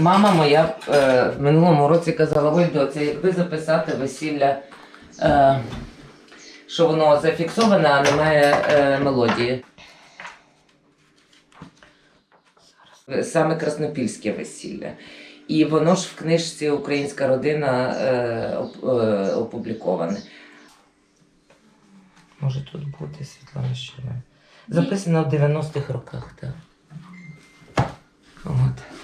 Мама моя е, в минулому році казала, ой, доця, якби записати весілля, е, що воно зафіксоване, а немає е, мелодії. Саме краснопільське весілля. І воно ж в книжці Українська родина е, е, опубліковане. Може тут бути Світлана Щербина. Записано в 90-х роках, так. От.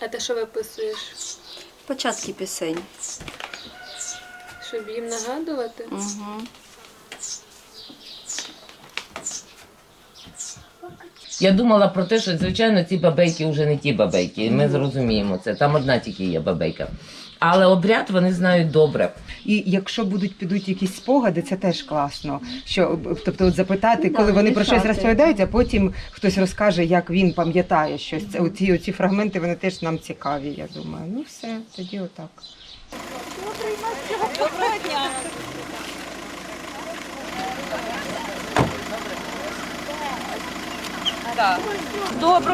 А ти що виписуєш? Початки пісень. Щоб їм нагадувати? Угу. Я думала про те, що звичайно ці бабейки вже не ті бабейки. Ми зрозуміємо це. Там одна тільки є бабейка. Але обряд вони знають добре. І якщо будуть підуть якісь спогади, це теж класно. Що тобто, от запитати, коли вони про щось розповідають, а потім хтось розкаже, як він пам'ятає щось. Це оці, оці фрагменти вони теж нам цікаві. Я думаю. Ну все, тоді отак.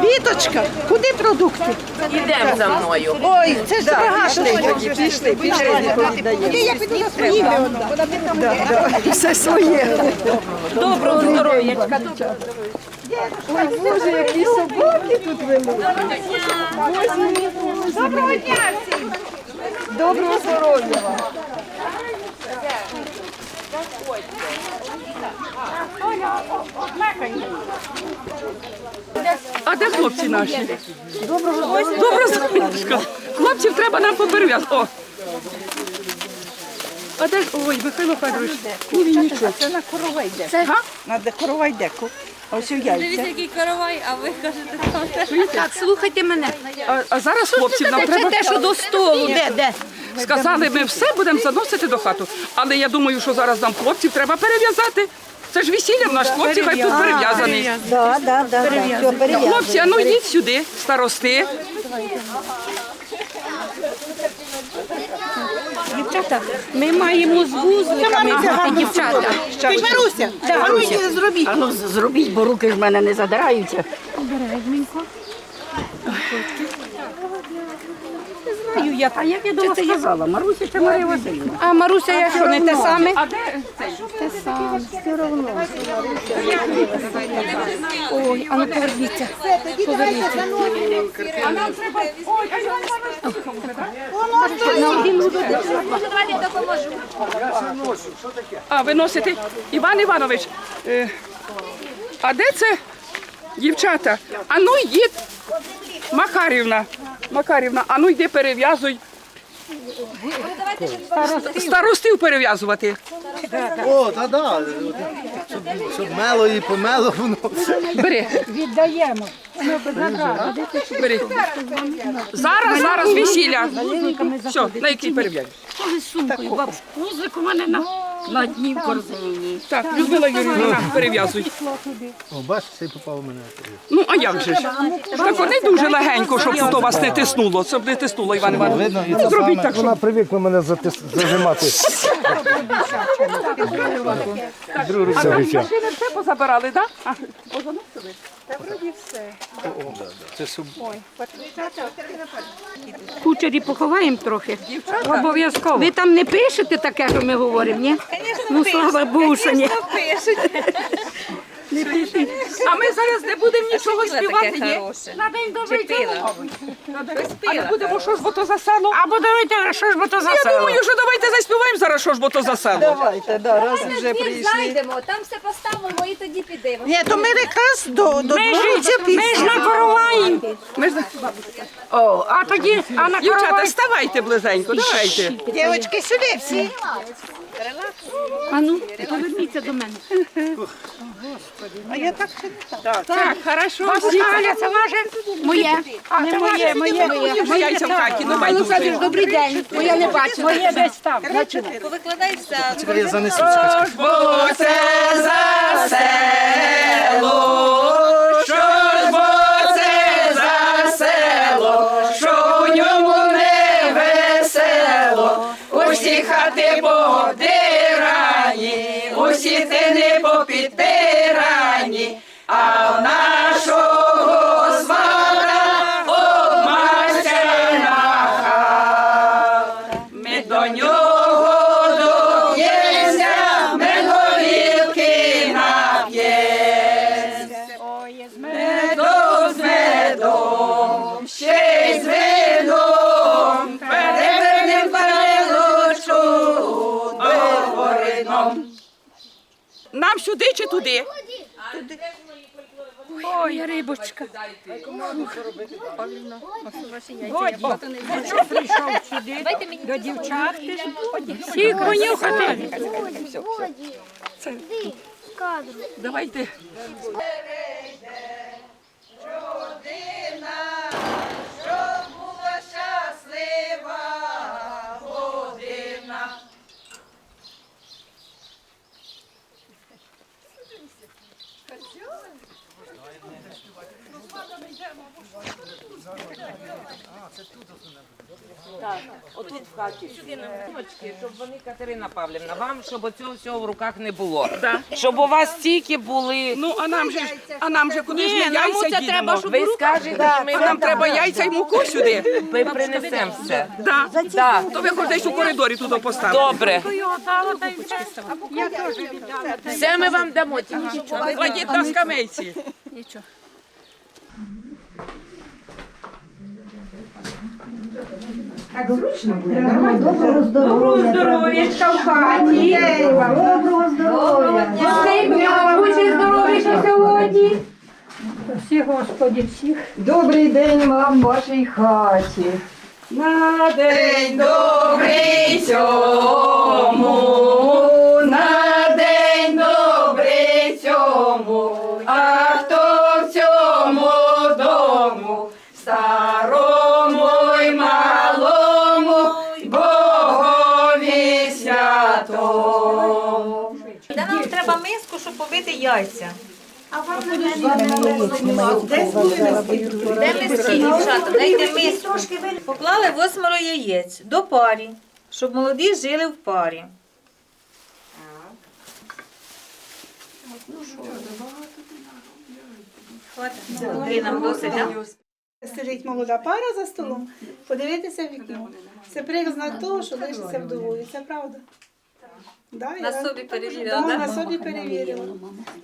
Віточка, куди продукти? Ідемо за мною. Ой, це ж багато. Пішли, пішли. Я піду за своїми. Все своє. Доброго здоров'ячка. Ой, Боже, які собаки тут вели. Доброго дня всім. Доброго здоров'я вам. А де хлопці наші? Доброго здоров'я. Хлопців треба нам поперев'язати. О! А де ж? Ой, Михайло Федорович, ні, він нічого. Це на коровай йде. Це га? На де коровай деку. Ось у яйця. який каравай, а ви кажете, Так, слухайте мене. А, а зараз хлопців нам треба. Це те, що до столу. Де, де? Сказали, ми все будемо заносити до хату. Але я думаю, що зараз нам хлопців треба перев'язати. Це ж весілля в наш хлопці, хай тут перев'язаний. Да, да, да, да. Все, перев'язуй. Хлопці, а ну йдіть сюди, старости. Дівчата, ми маємо з вузликами грати, дівчата. Ти ж Маруся, Маруся, зробіть. А ну з- зробіть, бо руки ж в мене не задираються. А як я це я сказала? Маруся чи Марія Васильівна? А Маруся, я що, не те саме? А де цей? Ой, а ну поверніться. Поверніться. На один буде. А, ви носите? Іван Іванович, е, а де це дівчата? А ну йдіть. Макарівна. Макарівна, а ну йди перев'язуй. Старостів перев'язувати. О, та да. Щоб, щоб мело і помело воно. Бери. Бери. Зараз, зараз весілля. Все, на який. Музик у мене на, на дні в корзині. Так, Людмила Юрійовна, перев'язуй. О, бачиш, цей попав у мене. Ну, а як же ж? Так вони дуже легенько, щоб тут у вас не тиснуло. Щоб не тиснуло, Іван Іванович. Видно, і це Зробіть саме, так, щоб вона привикла мене затис... зажимати. Друге А там машини все позабирали, так? Да? Це щоб... Кучері поховаємо трохи. Обов'язково. Ви там не пишете таке, що ми говоримо, ні? Ну, слава Богу, що ні. А ми зараз не будемо нічого співати, ні? На день добрий А не будемо, що ж бо то за село? Або давайте, що ж бо то за Я село? думаю, що давайте заспіваємо зараз, що ж бо то за село. Давайте, да, раз вже прийшли. зайдемо, там все поставимо і тоді підемо. Ні, то ми якраз до, до Ми двору ж, ми ж на короваї. Ми ж... О, а тоді, а на Дівчата, короваї. ставайте близенько, давайте. Дівчатки, сюди всі. А ну, поверніться до мене. А я так ще не так. Так, хорошо. Аля, це ваше? Моє. Не моє, моє, моє. Хаті, ну. Добрий день. Моє не бачила. Моє десь там. Повикладай все. Чекай, я занесу. чекай, чекай. Бо це за село, сюди чи туди? Ой, рибочка. До дівчат ти ж всіх понюхати. Давайте. Отут в хаті. Сумочки, щоб вони, Катерина Павлівна, вам, щоб оцього всього в руках не було. Щоб у вас стільки були. Ну, а нам же, ж- а нам же куди ж ми нам яйця оце дінемо? треба, щоб ви скажете, ми А вам нам треба яйця і муку сюди. ми принесемо все. Да. Да. То ви хоч десь у коридорі туди поставите. Добре. Все ми вам дамо. тільки Кладіть на скамейці. Здоров'ячка в хаті. Доброго здоров'я. Будьте здорові, що сьогодні. Всі, Господі, всіх. Добрий день вам в вашій хаті. На день добрий цьому, щоб побити яйця. Де миски, дівчата? Дайте миску. Поклали восьмеро яєць до парі, щоб молоді жили в парі. Хватить. Нам досить, так? Сидить молода пара за столом, подивитися в вікно. Це признак того, що лишиться вдовою. Це правда. Да, На я- собі Да, перевірила, на собі перевірила.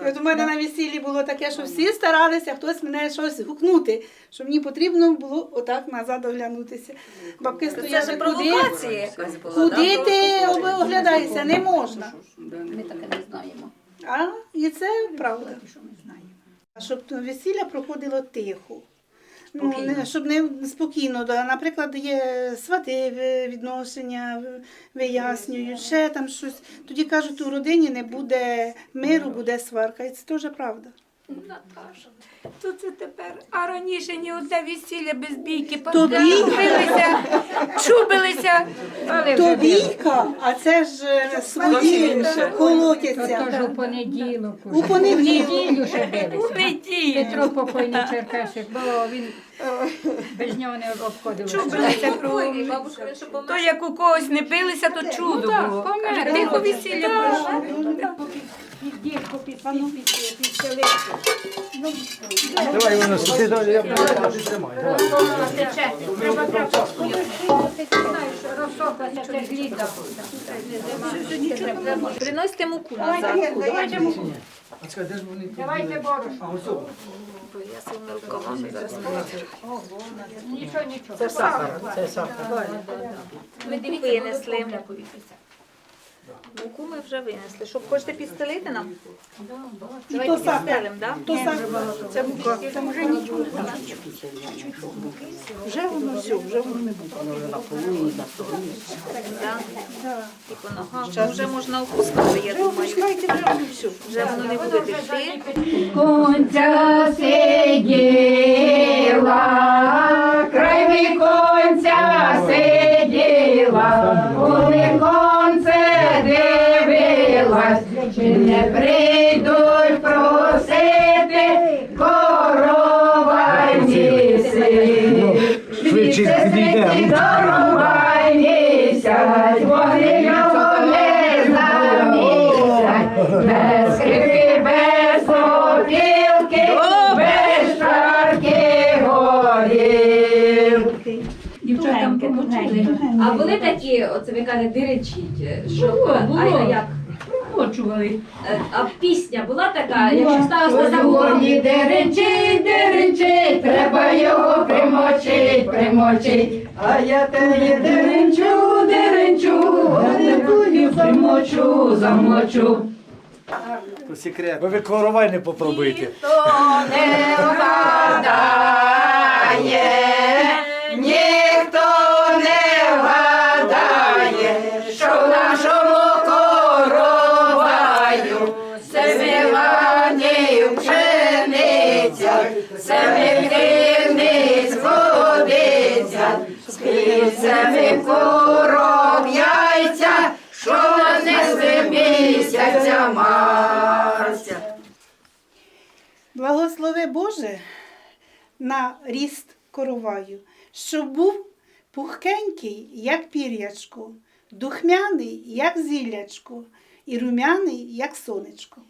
І от у мене на весіллі було таке, що всі старалися хтось мене щось гукнути, що мені потрібно було отак назад оглянутися. Бабки Це ж стояли куди, провокація якась була, куди ти оглядаєшся, не можна. Ми таке не знаємо. А? І це правда. Щоб то весілля проходило тихо. Ну, не, щоб не спокійно. Да. Наприклад, є свати відношення, вияснюють, ще там щось. Тоді кажуть, у родині не буде миру, буде сварка. І це теж правда. То це тепер, а раніше ні оце весілля без бійки, Тобі? билися, чубилися. То бійка, а це ж е, свої колотяться. у понеділок. У понеділок. Неділю ще билися. Петро покойний Черкасик, бо він без нього не обходив. Чубилися що То як у когось не билися, то чудо було. Каже, тихо весілля пройшло. Дівку підстелити. Давай, воно сюди, давай, я буду тримай. Давай. Треба тряпочку. Ти знаєш, розсохлася, це літо. Приносите муку назад. Давайте муку. Давайте борошно. Я своїми рукавами зараз. Нічого, нічого. Ми дві винесли. Муку ми вже винесли. Що, хочете підстелити нам? Давайте підстелимо, так? То саме. Це мука. Це вже нічого. Вже воно все, вже воно не буде. Типу нога. Вже можна опускати, я думаю. Пускайте вже воно все. Вже воно не буде текти. Конця сиділа, такі, оце ви кажете, диричіть, що Було, а, було. а як? Почували. Е, А пісня була така, якщо сталося за Сьогодні деренчить, деренчить, треба його примочить, примочить. А я тебе деренчу, деренчу, деренчу, примочу, замочу. То секрет. Ви ви коровай не попробуйте. не вгадає, спільцями коров яйця, що несе місяця Марця. Благослови Боже на ріст короваю, щоб був пухкенький, як пір'ячко, духмяний, як зіллячко, і румяний, як сонечко.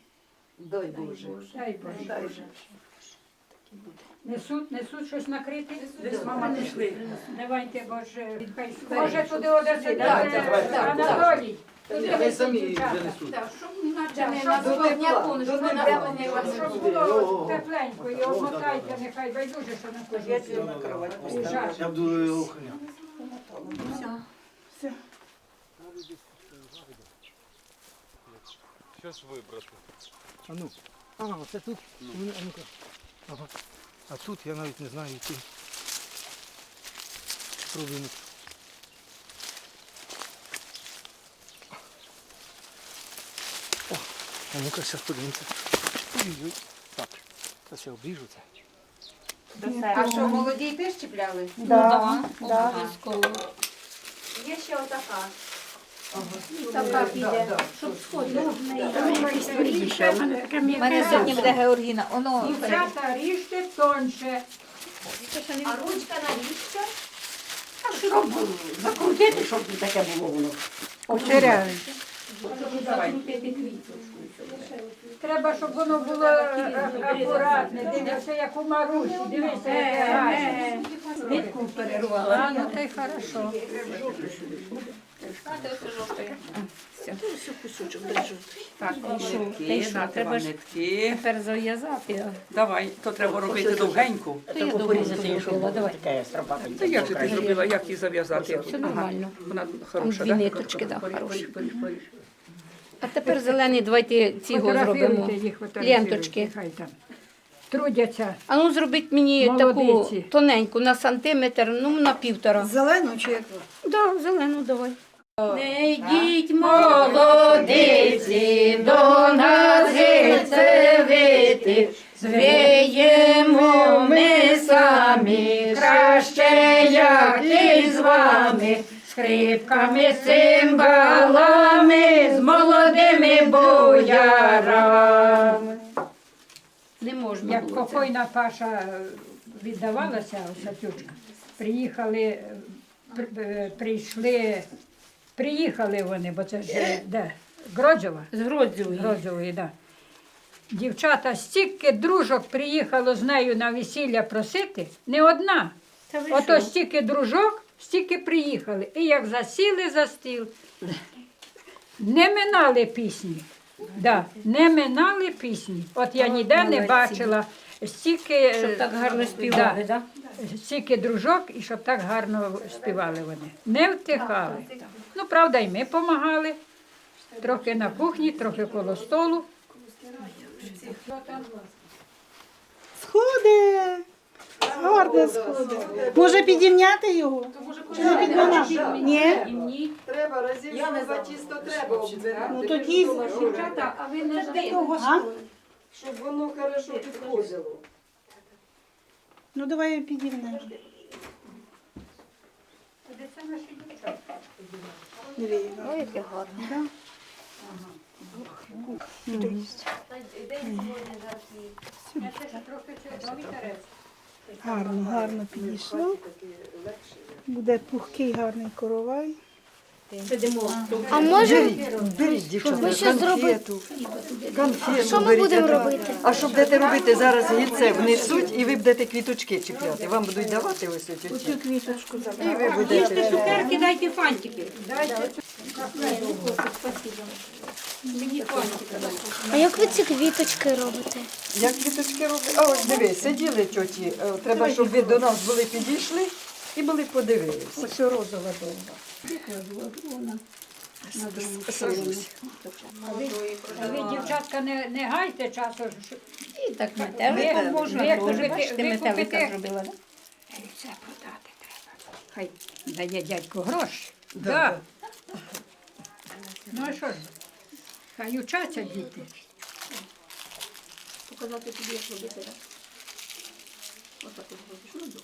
Дай Боже. Дай Боже. Несуть, несуть щось накрити? Десь Мама пішли. Давайте, Боже, Може туди одеться, Анатолій. Ви самі занесуть. Щоб було тепленько і обмотайте, нехай байдуже, що на позицію. Я буду охороняти. Все. А ну. А, це тут. Ну, а ну-ка. Ага. А тут я навіть не знаю які. Спробуємо. О, а ну-ка, зараз подивимося. Ой-ой. Так, зараз я обріжу це. А що, молоді теж чіпляли? Да, да. Є ще отака. Така піде. У У мене сьогодні буде Георгіна. Оно Дівчата, ріжте тонше. А ручка навіщо? Закрутити, щоб таке було воно. очеряли. Треба, щоб воно було е, акуратне. Дивися, як у Марусі. Дивися, як гарно. Нитку перервала. А, ну то й хорошо. Так, нитки, на треба нитки. Тепер зав'язати. Давай, то треба робити довгеньку. Порізати, якщо давай. Та як же ти зробила, як її зав'язати? Все нормально. Вона хороша, дві так? ниточки, да, хороші. А тепер зелені, давайте цього зробимо. Їх, Ленточки. Хай там. Трудяться. А ну зробіть мені таку Молодиці. тоненьку на сантиметр, ну на півтора. Зелену чи як? Да, зелену давай. Не йдіть, молодиці, до нас грицевити, звіємо ми самі, краще, як і з вами, скрипками, цимбалами, з молодими боярами. Не можна Як було покойна Паша віддавалася, Сатючка, приїхали, е, при- е, прийшли, приїхали вони, бо це ж е, де? Гроджова? З Гродзевої. Гроджової, да. Дівчата, стільки дружок приїхало з нею на весілля просити, не одна. Та ви Ото що? стільки дружок, стільки приїхали. І як засіли за стіл, не минали пісні. Да, не минали пісні. От я ніде не молодці. бачила стільки, е, Щоб так гарно співали, да, да? стільки дружок і щоб так гарно співали вони. Не втихали. Ну, правда, і ми допомагали. Трохи на кухні, трохи коло столу. Сходи. Гарно сходи. Може підімняти його? Чи не підмінати? Ні? Треба разів за тісто треба оббирати. Ну тоді Дівчата, а ви не ждете? а? Щоб воно хорошо підходило. Ну давай підімнемо. Диви, Ой, яке гарно. Гарно, гарно підійшло. Буде пухкий гарний коровай. Сидимо. А може Беріть, дівчата, ми конфету. Конфету Що ми беріть, будемо робити? А що будете робити, зараз гільце внесуть і ви будете квіточки чіпляти. Вам будуть давати ось. Оцю квіточку І ви будете. Цукерки дайте фантики. А як ви ці квіточки робите? Як квіточки роблять? А ось дивись, сиділи тьоті. е, Треба, щоб ви до нас були підійшли і були подивилися. Ось розова довга. Сажусь. А ви, дівчатка, не, не гайте часу. що- І так Ви, метелика можна. ви Боже, купите, бачите, ви метелика купите. зробила, да? Це продати треба. Хай дає дядько гроші. Да, Да. Ну а що ж? Хай учаться діти. Показати тобі, як робити, так? Отак от робиш. Ну, добре.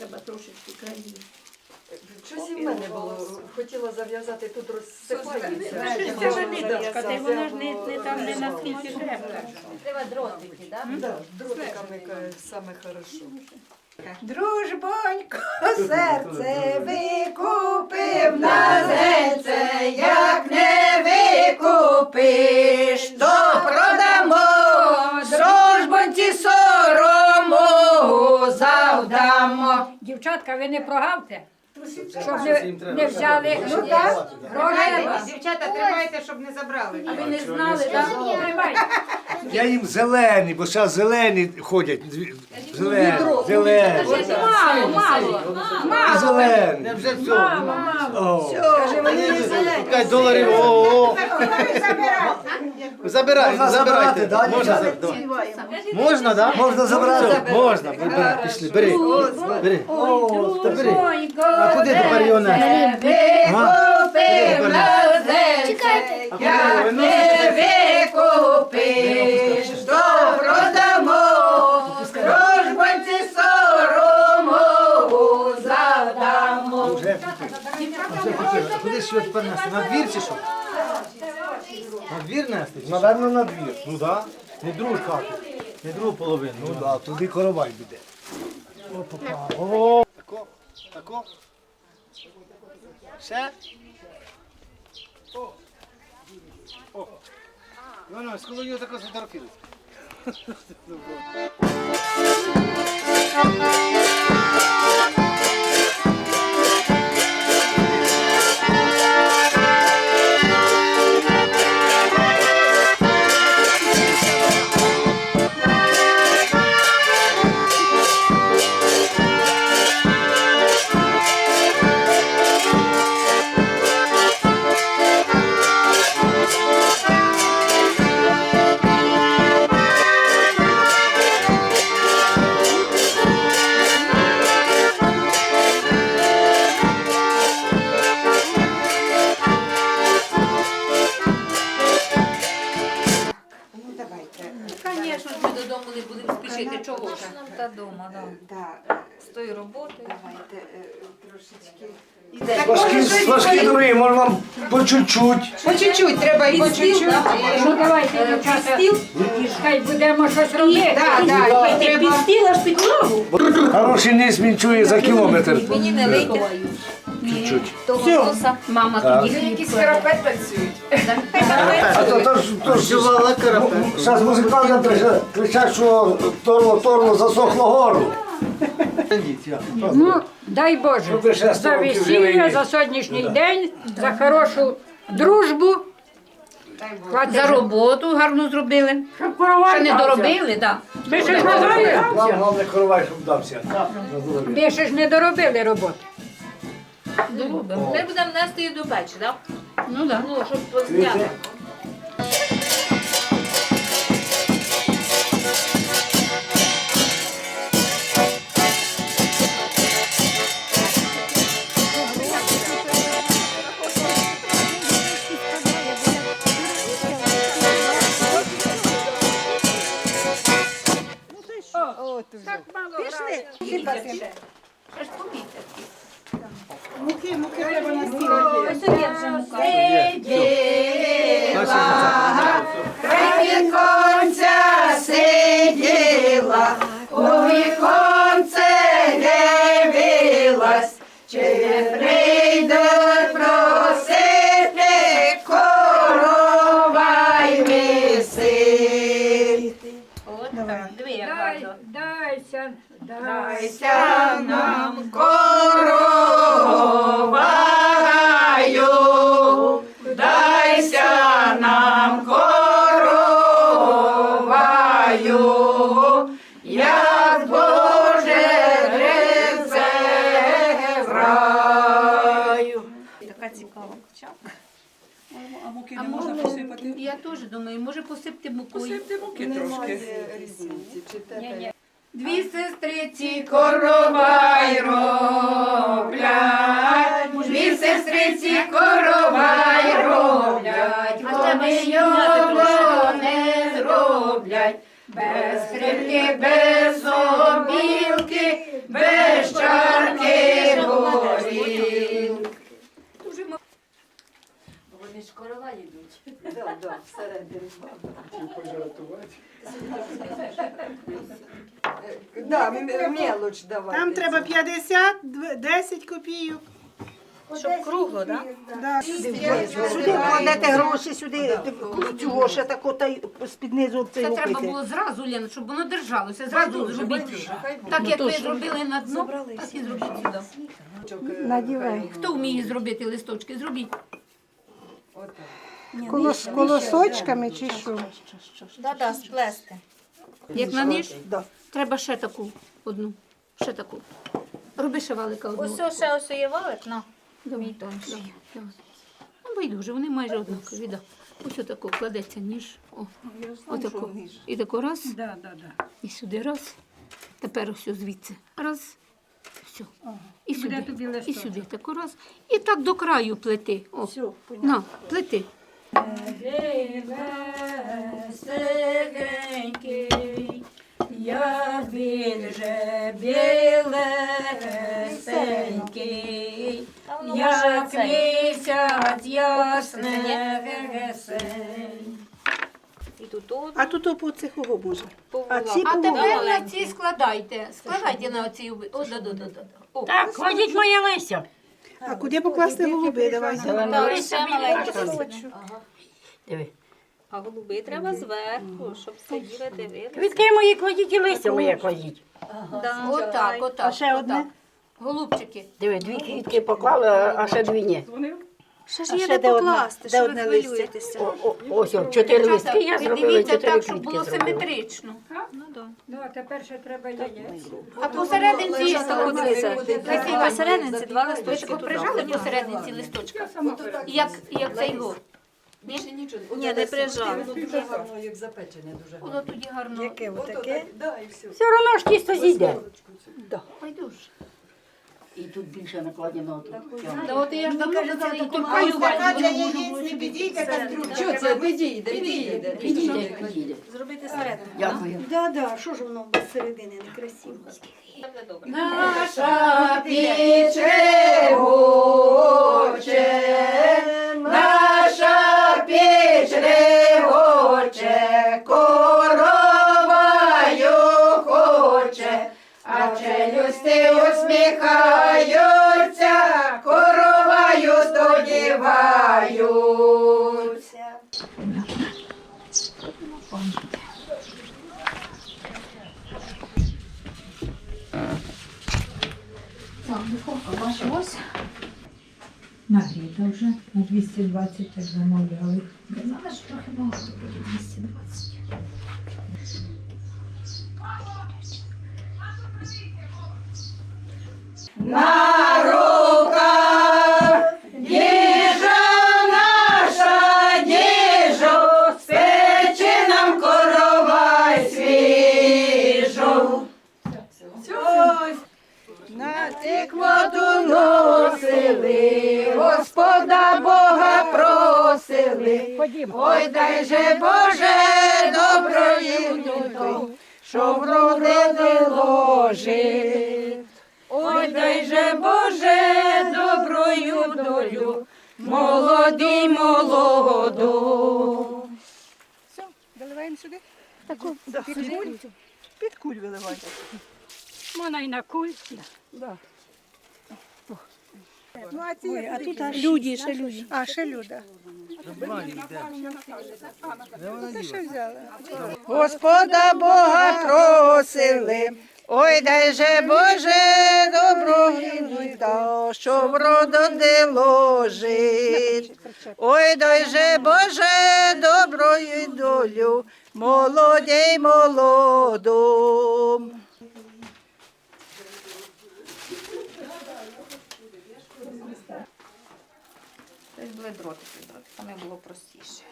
Треба трошечки краї. Щось і в мене було. Хотіла зав'язати, тут розсипається. Це ж ниточка, та й вона ж не, не там не наскільки треба. Треба дротики, так? Да, дротиками е, саме хорошо. Дружбонько, серце викупив на зеце, як не викупиш, то продамо, Дівчатка, ви не прогавте, щоб не, не взяли. Ну так, Дівчата, тримайте, щоб не забрали. А ви не знали, так? Тримайте. Я їм зелені, бо зараз зелені ходять. Зелені, зелені. Мало, мало. Зелені. Вже все. Каже, вони не зелені. 5 доларів. О, Забирай, забирайте. Можна забирати. Можна, так? Можна забрати. Можна. Бери, Пішли, бери. Бери. О, та бери. А куди тепер його нести? На зеце, як дружбонці сорому завдамо. Куди ж його тепер нести? На двір чи що? На двір нести? Наверно, на двір. Ну так. Не другу хату. Не другу половину. Ну так, туди коровай буде. О, папа. О. Тако, тако. Ще? О. О. Івано, з колонію тако сфотографіруй. Звісно, хай будемо щось робити. Так, так, і треба. Підстіла ж підлогу. Хороший низ він чує за кілометр. Мені не лийте. Чуть-чуть. Мама тоді хліб пекла. А то, то, ж- то ж, зараз музиканти кричать- що торло, торло засохло горло. Ну, дай Боже, за весілля, за сьогоднішній день, за хорошу дружбу. Хватить За роботу гарно зробили. Щоб коровай Ще не дався. доробили, так. Ми ще ж не доробили. Вам головне коровай, щоб дався. Ми ще ж не доробили роботу. Ми будемо нести її до печі, так? Ну так. Ну, щоб зняти. Так муки А не можна може, посипати? я теж думаю, може посипти мукою. Посипте муки трошки. різниці, чи те Дві сестриці коровай роблять, дві сестриці коровай роблять, вони його не зроблять. Без скрипки, без обілки, без чарки горілки. Вони ж корова йдуть. Да, да, всередині. Да, м- мелоч давайте. Там треба 50, дв- 10 копійок. Щоб кругло, так? Да. Сюди кладете гроші, сюди цього ще тако та й з-під низу Це треба було зразу, Лена, щоб воно держалося. Зразу зробіть. Так як ви зробили на дно, так і зробіть сюди. Надівай. Хто вміє зробити листочки? Зробіть. Коло, з колосочками чи що? Да, да, сплести. Як на ніж, Да. треба ще таку одну. Ще таку. Роби ще валика одну. Ось ще ось є валик, на. Давай, давай. Ну, байдуже, вони майже однакові. Да. Ось отако кладеться ніж. О, отако. І тако раз, Да, да, да. і сюди раз. Тепер ось звідси. Раз. Все. І Буде сюди. тобі І листочок. сюди. Так раз. І так до краю плети. О. На, плети. Веселенький, як він же білесенький, як місяць. Тут. А тут по цехого може. А ці А тепер на ці складайте. Складайте на оці. О, да, да, да, да. О. Так, ходіть моя Леся. А куди покласти голуби? Давайте. Та ще маленьке. Диви. А голуби треба зверху, щоб сиділи, дивилися. Квітки мої кладіть і листя моє кладіть. Да. Отак, отак. А ще одне? Голубчики. Диви, дві квітки поклали, а а ще дві ні. Ще ж є ще де покласти, Де що ви хвилюєтеся. О, о, ось, о, чотири листки я зробила, дивіться чотири так, щоб квітки було зробила. симетрично. Ну, да. Ну, а тепер ще треба яєць. А посерединці є так Дивіться, Такий посерединці два листочки Ви туди. прижали посерединці листочка? Як, як цей го? Ні, не прижали. Дуже гарно, як запечене, дуже гарно. Воно тоді гарно. Яке отаке? да, і все. Все одно ж тісто зійде. Пайдуш. І тут більше накладено. Та от я ж давно казала, і тут паювальні. Що це? Відійде, відійде. Підійде, підійде. Зробити середину. Дякую. Да, да, що ж воно без середини не красиво. Буде добре. Наша піч регоче, наша піч регоче, усміхаються, короваю сподіваються. Нагріто вже на 220 так замовляли. Знала, трохи багато буде 220. На руках їжа наша діжо, спече нам коровай свіжу. На тиквоту носили, Господа Бога просили. Ой, дай же Боже доброї що вродили ложить. Ой, дай же Боже доброю долю, молодий молоду. доливаємо сюди? Таку, під куль? Під куль виливайте. Можна і на куль. Да. Ну, а ці а тут аж люди, ще люди. А, ще люди. Господа Бога просили, ой, дай же Боже доброї та, що вродити ложить. Ой, дай же Боже доброї долю, молодій молоду. Це були дротики. Саме було простіше.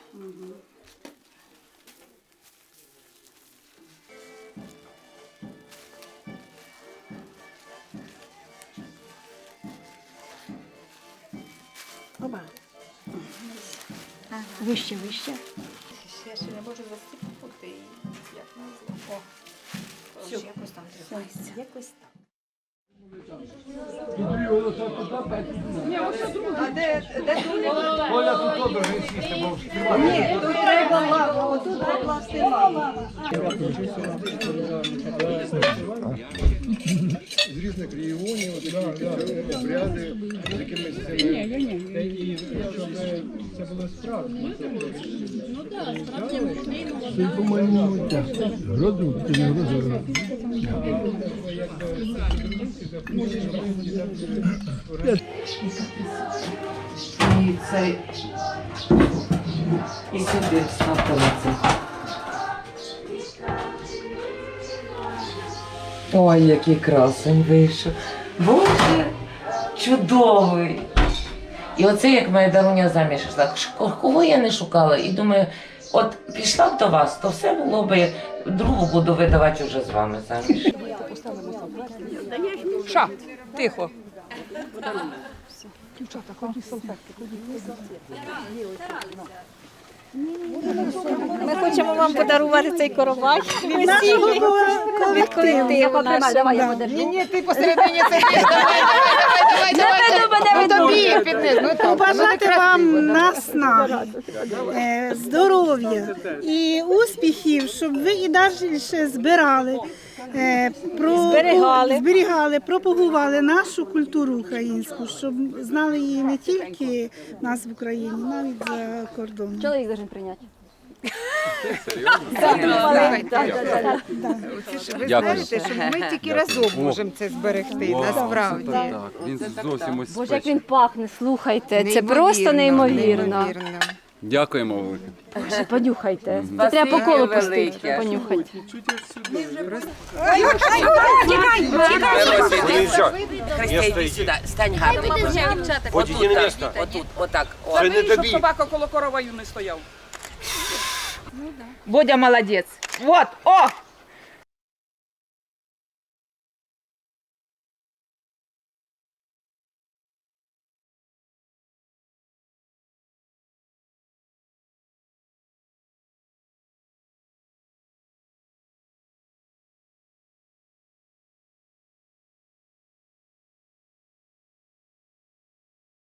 Оба. Вище, вище. Я ще не можу застіпнути і як назло. О, Коротше, якось там тримається. Якось так. А де, де Оля тут добре сісти, бо Ні, тут треба лаву, отут покласти лаву. З різних регіонів, от такі обряди, з якимись цими. І щоб це було справжнє. Це, по-моєму, грозу, це не грозу. І цей. І сюди вставте Ой, який красень вийшов. Боже, чудовий. І оце як моя даруня заміж йшла. Кого я не шукала? І думаю, от пішла б до вас, то все було би, другу буду видавати вже з вами заміж. Ша, тихо. Ми хочемо вам подарувати цей коровай. Від нашого колективу. Ні, ні, ти посередині це Побажати вам наснаги, е, здоров'я і успіхів, щоб ви і далі ще збирали, про, Зберігали. зберігали, пропагували нашу культуру українську, щоб знали її не тільки нас в Україні, навіть за кордоном. Чоловік должен прийняти. ви знаєте, що ми тільки разом можемо це зберегти, насправді. Він зовсім ось Боже, як він пахне, слухайте. Це просто неймовірно. Дякуємо велике. Ще Понюхайте. Це треба по колу пустити. Понюхати. Христя, йди сюди, стань гарно. Отут, так, отут, отак. О. Це не тобі. Собака коло короваю не стояв. Бодя молодець. Вот, о!